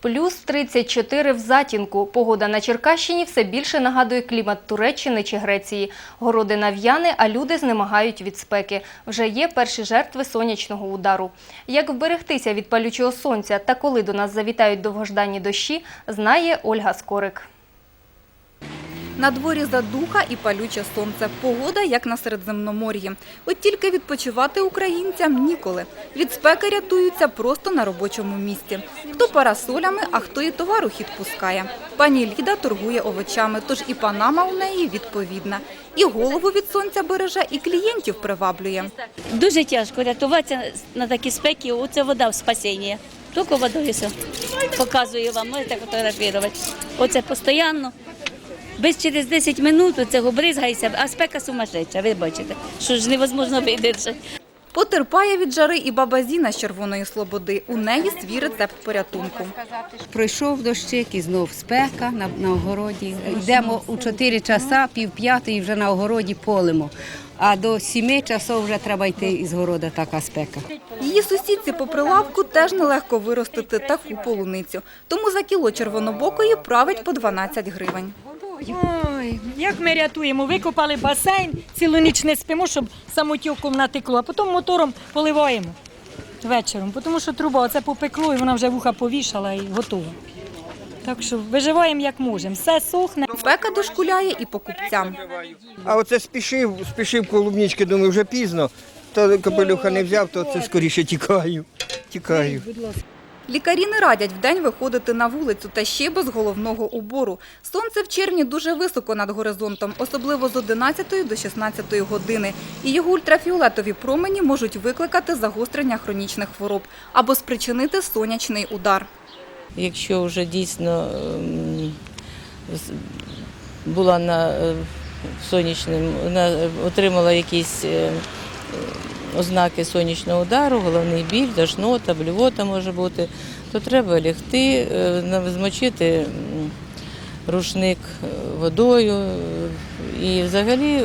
Плюс 34 в затінку. Погода на Черкащині все більше нагадує клімат Туреччини чи Греції. Городи нав'яни, а люди знемагають від спеки. Вже є перші жертви сонячного удару. Як вберегтися від палючого сонця та коли до нас завітають довгожданні дощі, знає Ольга Скорик. На дворі задуха і палюче сонце. Погода, як на Середземномор'ї. От тільки відпочивати українцям ніколи. Від спеки рятуються просто на робочому місці. Хто парасолями, а хто і товар у хід пускає. Пані Ліда торгує овочами, тож і панама у неї відповідна. І голову від сонця береже, і клієнтів приваблює. Дуже тяжко рятуватися на такі спеки. Оце вода в спасіння. Тільки водою все. Показую вам, можете фотографувати. Оце постійно. Без через 10 минут цього бризгається, а спека сумасшедша, ви бачите, що ж невозможно видержати. Потерпає від жари і баба Зіна з Червоної Слободи. У неї свій рецепт порятунку. Пройшов дощик і знов спека на, на огороді. Йдемо у 4 часа, пів п'ятої вже на огороді полимо. А до 7 часов вже треба йти із города така спека. Її сусідці по прилавку теж нелегко виростити таку полуницю. Тому за кіло червонобокої править по 12 гривень. Ой, як ми рятуємо? Викопали басейн, цілу ніч не спимо, щоб самотюком натекло, а потім мотором поливаємо вечором, тому що труба оце попекло і вона вже вуха повішала і готова. Так що виживаємо як можемо. Все сохне. Спека дошкуляє і покупцям. А оце спішив, спішив клубнички, думаю, вже пізно. То капелюха не взяв, то це скоріше тікаю. Тікаю. Лікарі не радять вдень виходити на вулицю та ще без головного убору. Сонце в червні дуже високо над горизонтом, особливо з 11 до 16 години. І його ультрафіолетові промені можуть викликати загострення хронічних хвороб або спричинити сонячний удар. якщо вже дійсно ем, була на е, сонячним, отримала якісь е, ознаки сонячного удару, головний біль, тошнота, блювота може бути, то треба лягти, е, змочити рушник е, водою е, і взагалі е,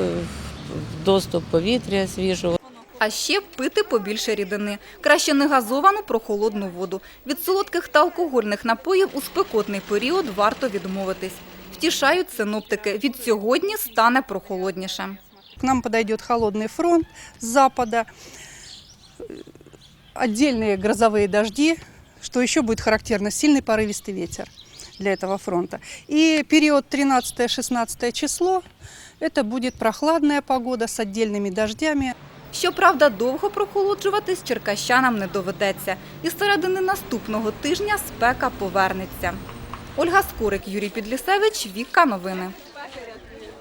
доступ повітря свіжого. А ще пити побільше рідини. Краще не газовану прохолодну воду. Від солодких та алкогольних напоїв у спекотний період варто відмовитись. Втішають синоптики. Від сьогодні стане прохолодніше. К нам подойдет холодный фронт с запада, э, отдельные грозовые дожди, что еще будет характерно, сильный порывистый ветер для этого фронта. И период 13-16 число – это будет прохладная погода с отдельными дождями. Щоправда, довго прохолоджуватись черкащанам не доведеться. І з середини наступного тижня спека повернеться. Ольга Скорик, Юрій Підлісевич, Віка Новини.